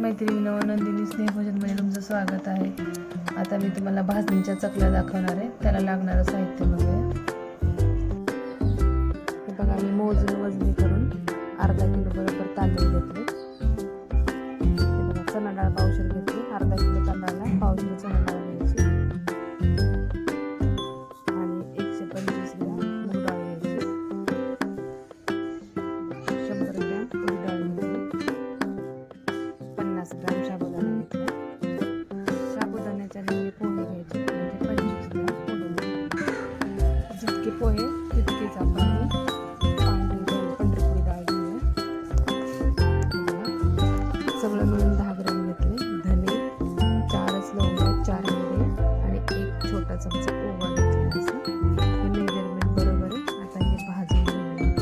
मैत्रिणींनो नंदिनी स्नेहभोजनमध्ये तुमचं स्वागत आहे. आता मी तुम्हाला भाजणीच्या चकल्या दाखवणार आहे. त्याला लागणारं साहित्य म्हणजे बघा मी मोजून वजनी करून अर्धा किलो बरोबर तांदूळ घेतले. बघा चणा डाळ पावशेर घेतली. अर्धा किलो तांदळाला पावशेर चणा. चारच चार मिरे आणि एक छोटा चमचा ओवा घेतला असं हे मेजरमेंट बरोबर आहे. आता हे भाजून घेऊया.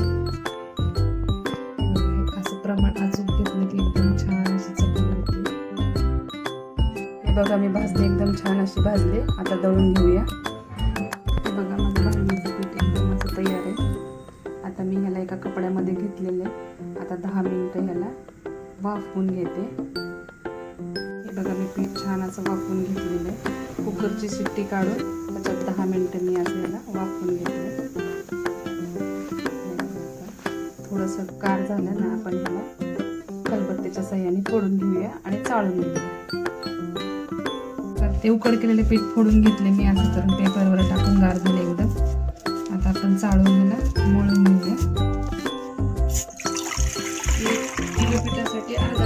बघा, असं प्रमाण अचूक घेतलं की एकदम छान अशी चटणी होते. हे बघा मी भाजले एकदम छान अशी भाजले. आता दळून घेऊया. हे बघा माझं भाजणीचं पीठ एकदम असं तयार आहे. आता मी ह्याला एका कपड्यामध्ये घेतलेलं आहे. आता दहा मिनटं ह्याला वाफवून घेते. बघा मी पीठ छान असं वाफवून घेतलेलं आहे. कुकरची शिट्टी काढून त्याच्यात दहा मिनटं मी असं ह्याला वाफवून घेतलं थोडंसं कार झालं ना आपण ह्याला कलबत्त्याच्या सहाय्याने फोडून घेऊया आणि चाळून घेऊया. तर ते उकड केलेले पीठ फोडून घेतले मी असं तर पेपरवर टाकून गार झाले एकदम. आता आपण चाळून ह्याला मळून घेऊया. पिठासाठी अर्धा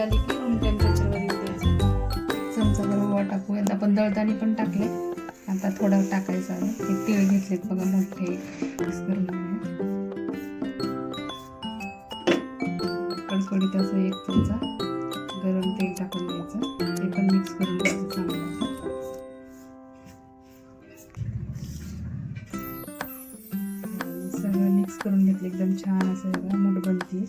आली की रूम टेम्परेचरवर येऊ द्यायचं चमचा ओवा टाकू. यांना पण दळतानी पण टाकले आता थोडं टाकायचं आहे. हे तीळ घेतलेत बघा मोठे. मिक्स करून कडकडीत असं एक चमचा गरम तेल टाकून द्यायचं ते पण मिक्स करून द्यायचं चांगलं. सगळं मिक्स करून घेतलं. एकदम छान असं बघा मूठ बनते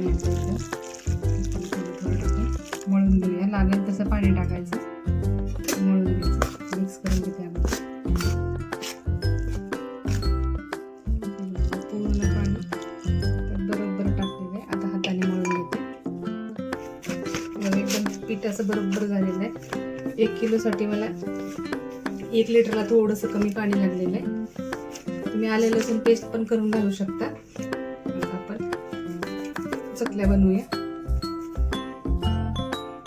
पाणी असं थोडं टाकून मळून घेऊया. लागेल तसं पाणी टाकायचं. मळून घ्यायचं. मिक्स करून घेते आपण. पूर्ण पाणी बरोबर टाकलेलं आहे. आता हाताने मळून घेते. एकदम पीठ असं बरोबर झालेलं आहे. एक किलोसाठी मला एक लिटरला थोडंसं कमी पाणी लागलेलं आहे. तुम्ही आलेलं लसूण पेस्ट पण करून घालू शकता. चकल्या बनवूया.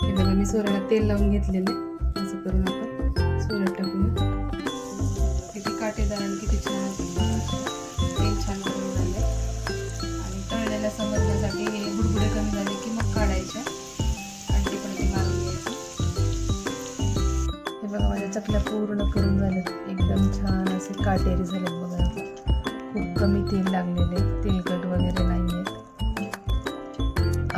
हे बघा मी सोऱ्याला तेल लावून घेतलेलं आहे. असं करून आपण सोऱ्यात टाकूया. किती काटेदार आणि किती छान तेल छान कमी झाले आणि तळलेल्या समजण्यासाठी हे बुडबुडे कमी झाले की मग काढायच्या आणि ते पण ते मारून घ्यायचं. हे बघा माझ्या चकल्या पूर्ण करून झाल्यात. एकदम छान असे काटेरी झालेत बघा. खूप कमी तेल लागलेले तेल